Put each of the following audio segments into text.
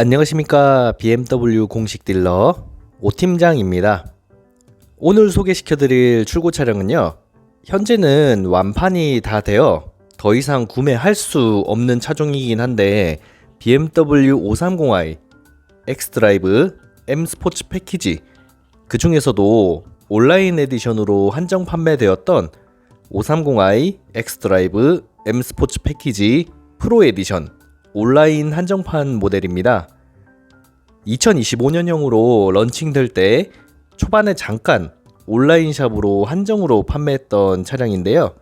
안녕하십니까 BMW 공식 딜러 오팀장입니다. 오늘 소개시켜 드릴 출고 차량은요. 현재는 완판이 다 되어 더 이상 구매할 수 없는 차종이긴 한데 BMW 530i 엑스드라이브 M 스포츠 패키지 그 중에서도 온라인 에디션으로 한정 판매되었던 530i 엑스드라이브 M 스포츠 패키지 프로 에디션 온라인 한정판 모델입니다. 2025년형으로 런칭될 때 초반에 잠깐 온라인 샵으로 한정으로 판매했던 차량인데요.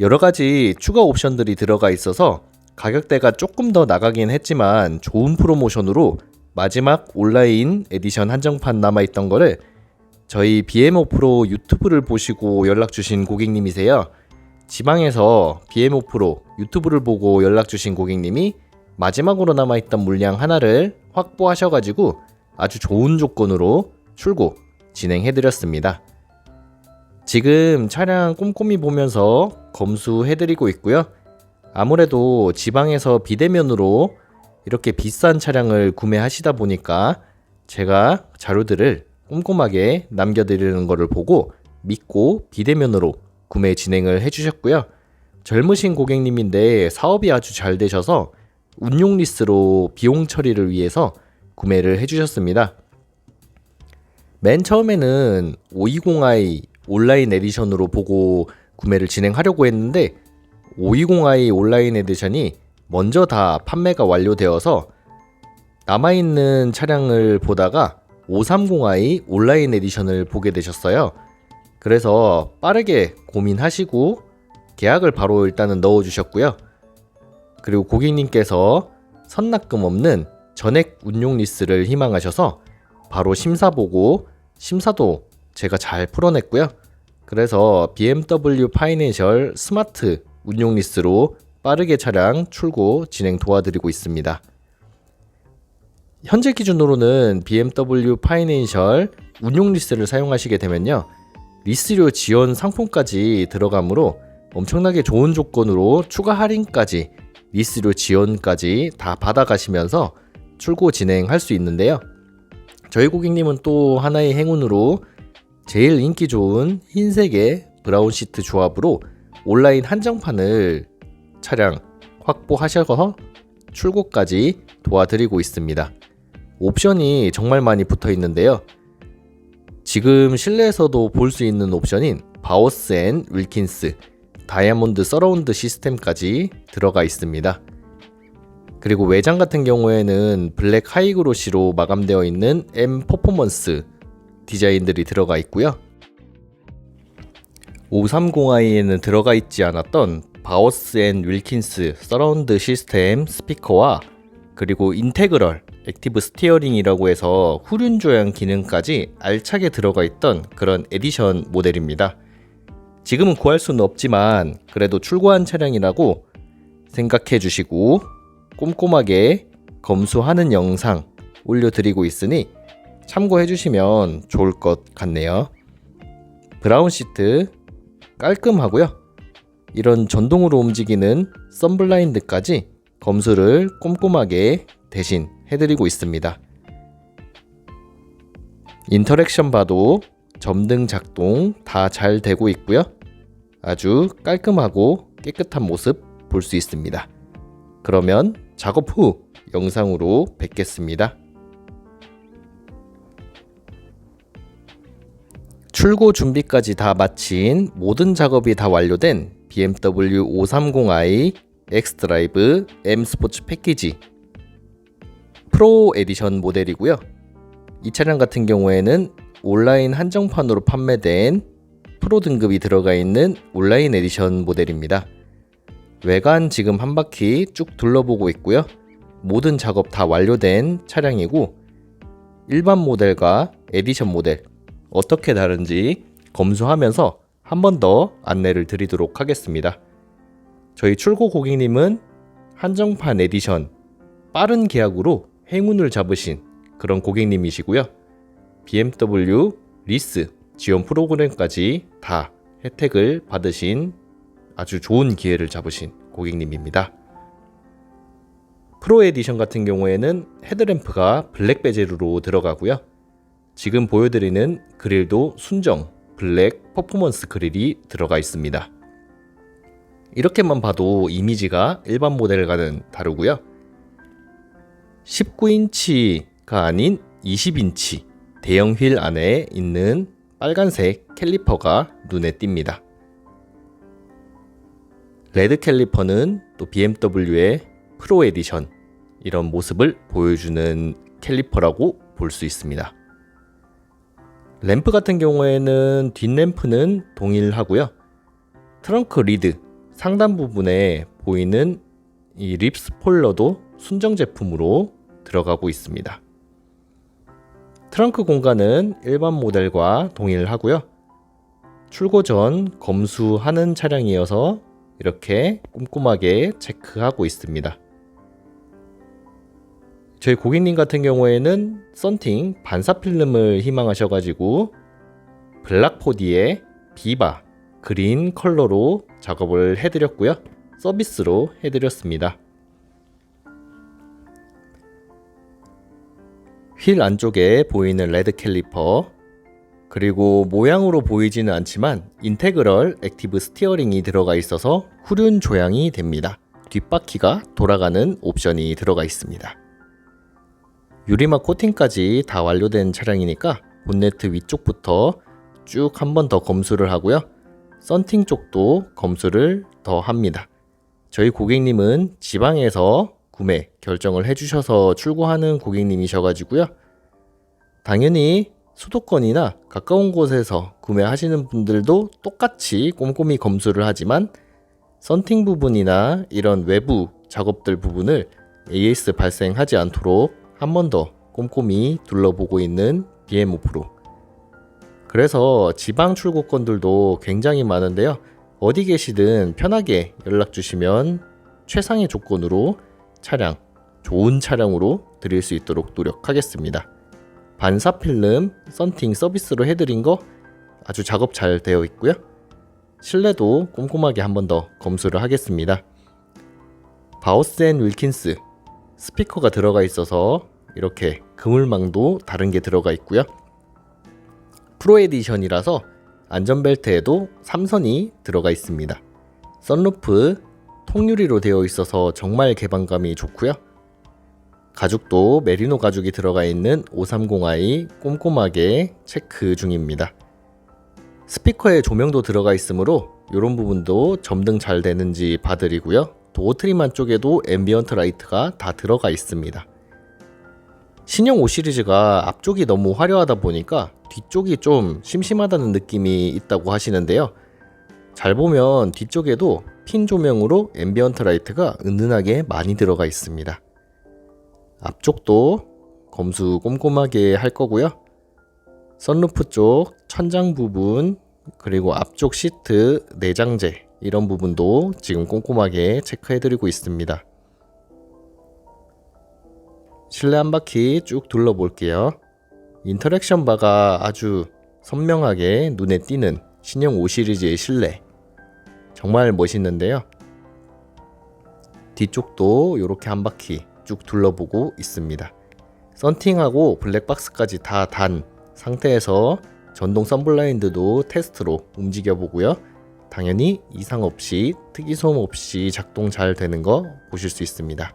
여러 가지 추가 옵션들이 들어가 있어서 가격대가 조금 더 나가긴 했지만 좋은 프로모션으로 마지막 온라인 에디션 한정판 남아있던 거를 저희 BMO 프로 유튜브를 보시고 연락 주신 고객님이세요. 지방에서 BMO 프로 유튜브를 보고 연락 주신 고객님이 마지막으로 남아있던 물량 하나를 확보하셔가지고 아주 좋은 조건으로 출고 진행해드렸습니다. 지금 차량 꼼꼼히 보면서 검수해드리고 있고요. 아무래도 지방에서 비대면으로 이렇게 비싼 차량을 구매하시다 보니까 제가 자료들을 꼼꼼하게 남겨드리는 것을 보고 믿고 비대면으로 구매 진행을 해주셨고요. 젊으신 고객님인데 사업이 아주 잘 되셔서 운용 리스로 비용 처리를 위해서 구매를 해주셨습니다. 맨 처음에는 520i 온라인 에디션으로 보고 구매를 진행하려고 했는데 520i 온라인 에디션이 먼저 다 판매가 완료되어서 남아있는 차량을 보다가 530i 온라인 에디션을 보게 되셨어요. 그래서 빠르게 고민하시고 계약을 바로 일단은 넣어 주셨고요. 그리고 고객님께서 선납금 없는 전액 운용 리스를 희망하셔서 바로 심사 보고 심사도 제가 잘 풀어냈고요. 그래서 BMW 파이낸셜 스마트 운용 리스로 빠르게 차량 출고 진행 도와드리고 있습니다. 현재 기준으로는 BMW 파이낸셜 운용 리스를 사용하시게 되면요. 리스료 지원 상품까지 들어가므로 엄청나게 좋은 조건으로 추가 할인까지 리스료 지원까지 다 받아가시면서 출고 진행할 수 있는데요. 저희 고객님은 또 하나의 행운으로 제일 인기 좋은 흰색의 브라운 시트 조합으로 온라인 한정판을 차량 확보하셔서 출고까지 도와드리고 있습니다. 옵션이 정말 많이 붙어 있는데요. 지금 실내에서도 볼 수 있는 옵션인 바오스 앤 윌킨스 다이아몬드 서라운드 시스템까지 들어가 있습니다. 그리고 외장 같은 경우에는 블랙 하이그로시로 마감되어 있는 M 퍼포먼스 디자인들이 들어가 있고요. 530i에는 들어가 있지 않았던 바오스 앤 윌킨스 서라운드 시스템 스피커와 그리고 인테그럴 액티브 스티어링이라고 해서 후륜 조향 기능까지 알차게 들어가 있던 그런 에디션 모델입니다. 지금은 구할 수는 없지만 그래도 출고한 차량이라고 생각해 주시고 꼼꼼하게 검수하는 영상 올려드리고 있으니 참고해 주시면 좋을 것 같네요. 브라운 시트 깔끔하고요. 이런 전동으로 움직이는 썬블라인드까지 검수를 꼼꼼하게 대신 해드리고 있습니다. 인터랙션 봐도 점등 작동 다 잘 되고 있고요. 아주 깔끔하고 깨끗한 모습 볼 수 있습니다. 그러면 작업 후 영상으로 뵙겠습니다. 출고 준비까지 다 마친 모든 작업이 다 완료된 BMW 530i 엑스드라이브 M 스포츠 패키지 프로 에디션 모델이고요. 이 차량 같은 경우에는 온라인 한정판으로 판매된 프로 등급이 들어가 있는 온라인 에디션 모델입니다. 외관 지금 한 바퀴 쭉 둘러보고 있고요. 모든 작업 다 완료된 차량이고 일반 모델과 에디션 모델 어떻게 다른지 검수하면서 한 번 더 안내를 드리도록 하겠습니다. 저희 출고 고객님은 한정판 에디션 빠른 계약으로 행운을 잡으신 그런 고객님이시고요. BMW 리스 지원 프로그램까지 다 혜택을 받으신 아주 좋은 기회를 잡으신 고객님입니다. 프로 에디션 같은 경우에는 헤드램프가 블랙 베젤로 들어가고요. 지금 보여드리는 그릴도 순정 블랙 퍼포먼스 그릴이 들어가 있습니다. 이렇게만 봐도 이미지가 일반 모델과는 다르고요. 19인치가 아닌 20인치 대형 휠 안에 있는 빨간색 캘리퍼가 눈에 띕니다. 레드 캘리퍼는 또 BMW의 프로 에디션 이런 모습을 보여주는 캘리퍼라고 볼 수 있습니다. 램프 같은 경우에는 뒷램프는 동일하고요. 트렁크 리드 상단 부분에 보이는 이 립 스포일러도 순정 제품으로 들어가고 있습니다. 트렁크 공간은 일반 모델과 동일하고요. 출고 전 검수하는 차량이어서 이렇게 꼼꼼하게 체크하고 있습니다. 저희 고객님 같은 경우에는 썬팅 반사 필름을 희망하셔가지고 블락포디의 비바 그린 컬러로 작업을 해드렸고요. 서비스로 해드렸습니다. 휠 안쪽에 보이는 레드 캘리퍼 그리고 모양으로 보이지는 않지만 인테그럴 액티브 스티어링이 들어가 있어서 후륜 조향이 됩니다. 뒷바퀴가 돌아가는 옵션이 들어가 있습니다. 유리막 코팅까지 다 완료된 차량이니까 본네트 위쪽부터 쭉 한 번 더 검수를 하고요. 썬팅 쪽도 검수를 더 합니다. 저희 고객님은 지방에서 구매 결정을 해주셔서 출고하는 고객님이셔가지고요. 당연히 수도권이나 가까운 곳에서 구매하시는 분들도 똑같이 꼼꼼히 검수를 하지만 썬팅 부분이나 이런 외부 작업들 부분을 AS 발생하지 않도록 한 번 더 꼼꼼히 둘러보고 있는 BM5 프로. 그래서 지방 출고권들도 굉장히 많은데요. 어디 계시든 편하게 연락 주시면 최상의 조건으로 차량, 좋은 차량으로 드릴 수 있도록 노력하겠습니다. 반사 필름 썬팅 서비스로 해드린 거 아주 작업 잘 되어 있고요. 실내도 꼼꼼하게 한 번 더 검수를 하겠습니다. 바우스 앤 윌킨스 스피커가 들어가 있어서 이렇게 그물망도 다른 게 들어가 있고요. 프로 에디션이라서 안전벨트에도 3선이 들어가 있습니다. 썬루프 통유리로 되어 있어서 정말 개방감이 좋고요. 가죽도 메리노 가죽이 들어가 있는 530i 꼼꼼하게 체크 중입니다. 스피커에 조명도 들어가 있으므로 이런 부분도 점등 잘 되는지 봐드리고요. 도어 트림 안쪽에도 앰비언트 라이트가 다 들어가 있습니다. 신형 5 시리즈가 앞쪽이 너무 화려하다 보니까 뒤쪽이 좀 심심하다는 느낌이 있다고 하시는데요. 잘 보면 뒤쪽에도 핀 조명으로 앰비언트 라이트가 은은하게 많이 들어가 있습니다. 앞쪽도 검수 꼼꼼하게 할 거고요. 선루프 쪽 천장 부분 그리고 앞쪽 시트 내장재 이런 부분도 지금 꼼꼼하게 체크해 드리고 있습니다. 실내 한 바퀴 쭉 둘러볼게요. 인터랙션 바가 아주 선명하게 눈에 띄는 신형 5 시리즈의 실내 정말 멋있는데요. 뒤쪽도 이렇게 한 바퀴 쭉 둘러보고 있습니다. 썬팅하고 블랙박스까지 다 단 상태에서 전동 썬블라인드도 테스트로 움직여 보고요. 당연히 이상 없이 특이소음 없이 작동 잘 되는 거 보실 수 있습니다.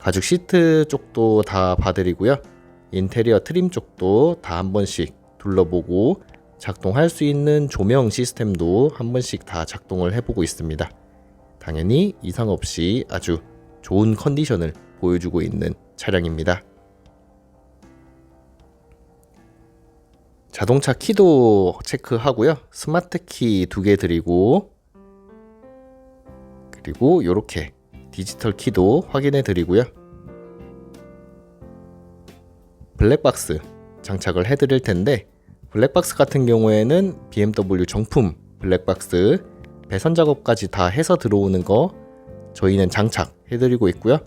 가죽 시트 쪽도 다 봐드리고요. 인테리어 트림 쪽도 다 한 번씩 둘러보고 작동할 수 있는 조명 시스템도 한 번씩 다 작동을 해보고 있습니다. 당연히 이상 없이 아주 좋은 컨디션을 보여주고 있는 차량입니다. 자동차 키도 체크하고요. 스마트 키 두 개 드리고 그리고 이렇게 디지털 키도 확인해 드리고요. 블랙박스 장착을 해 드릴 텐데 블랙박스 같은 경우에는 BMW 정품 블랙박스 배선 작업까지 다 해서 들어오는 거 저희는 장착 해드리고 있고요.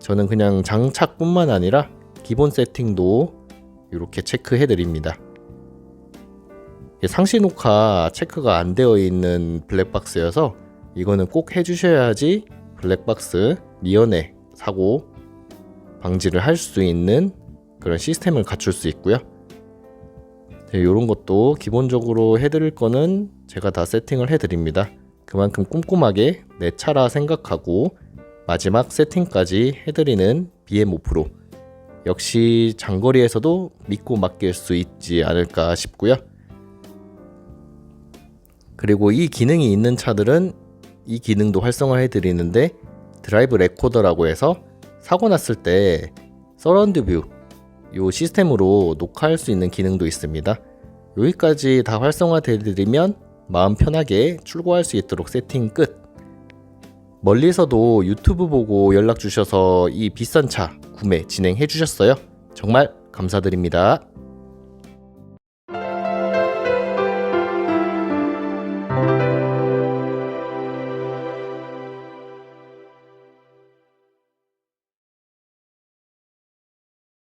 저는 그냥 장착뿐만 아니라 기본 세팅도 이렇게 체크해 드립니다. 상시 녹화 체크가 안 되어 있는 블랙박스여서 이거는 꼭 해주셔야지 블랙박스 미연에 사고 방지를 할 수 있는 그런 시스템을 갖출 수 있고요. 이런 것도 기본적으로 해드릴 거는 제가 다 세팅을 해드립니다. 그만큼 꼼꼼하게 내 차라 생각하고 마지막 세팅까지 해드리는 BM5 프로. 역시 장거리에서도 믿고 맡길 수 있지 않을까 싶고요. 그리고 이 기능이 있는 차들은 이 기능도 활성화해 드리는데 드라이브 레코더라고 해서 사고 났을 때 서라운드 뷰 요 시스템으로 녹화할 수 있는 기능도 있습니다. 여기까지 다 활성화돼 드리면 마음 편하게 출고할 수 있도록 세팅 끝. 멀리서도 유튜브 보고 연락 주셔서 이 비싼 차 구매 진행해 주셨어요. 정말 감사드립니다.